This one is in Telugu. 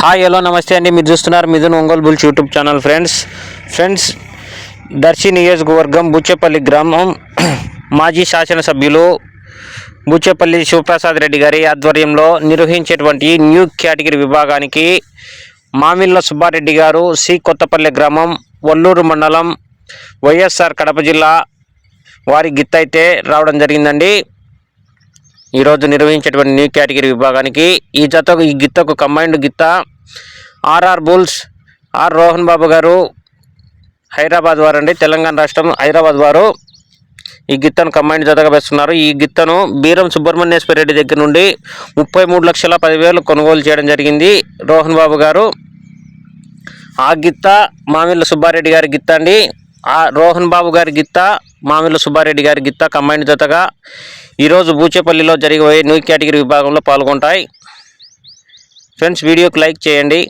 హాయ్ హలో నమస్తే అండి. మీరు చూస్తున్నారు Mithun Ongole bulls YouTube channel friends. Friends Darsi నియోజకవర్గం బుచ్చేపల్లి గ్రామం మాజీ శాసనసభ్యులు బుచ్చేపల్లి శివప్రసాద్ రెడ్డి గారి ఆధ్వర్యంలో నిర్వహించేటువంటి న్యూ కేటగిరీ విభాగానికి మామిళ్ళ సుబ్బారెడ్డి గారు సి కొత్తపల్లి గ్రామం వల్లూరు మండలం వైఎస్ఆర్ కడప జిల్లా వారి గిత్తైతే రావడం జరిగిందండి. ఈరోజు నిర్వహించేటువంటి న్యూ కేటగిరీ విభాగానికి ఈ జతకు ఈ గిత్తకు కంబైన్డ్ గిత్త RR bulls R Rohan Babu గారు హైదరాబాద్ వారు అండి తెలంగాణ రాష్ట్రం హైదరాబాద్ వారు ఈ గిత్తను కంబైన్డ్ జతగా వేస్తున్నారు. ఈ గిత్తను బీరం సుబ్రహ్మణ్యేశ్వర రెడ్డి దగ్గర నుండి ముప్పై మూడు లక్షల పదివేలు కొనుగోలు చేయడం జరిగింది రోహన్ బాబు గారు. ఆ గిత్త మామిళ్ళ సుబ్బారెడ్డి గారి గిత్త అండి. ఆ రోహన్ బాబు గారి గిత్త మామిళ్ళ సుబ్బారెడ్డి గారి గిత్త కంబైన్ జతగా ఈరోజు బూచేపల్లిలో జరిగే న్యూ కేటగిరీ విభాగంలో పాల్గొంటాయి. ఫ్రెండ్స్ వీడియోకి లైక్ చేయండి.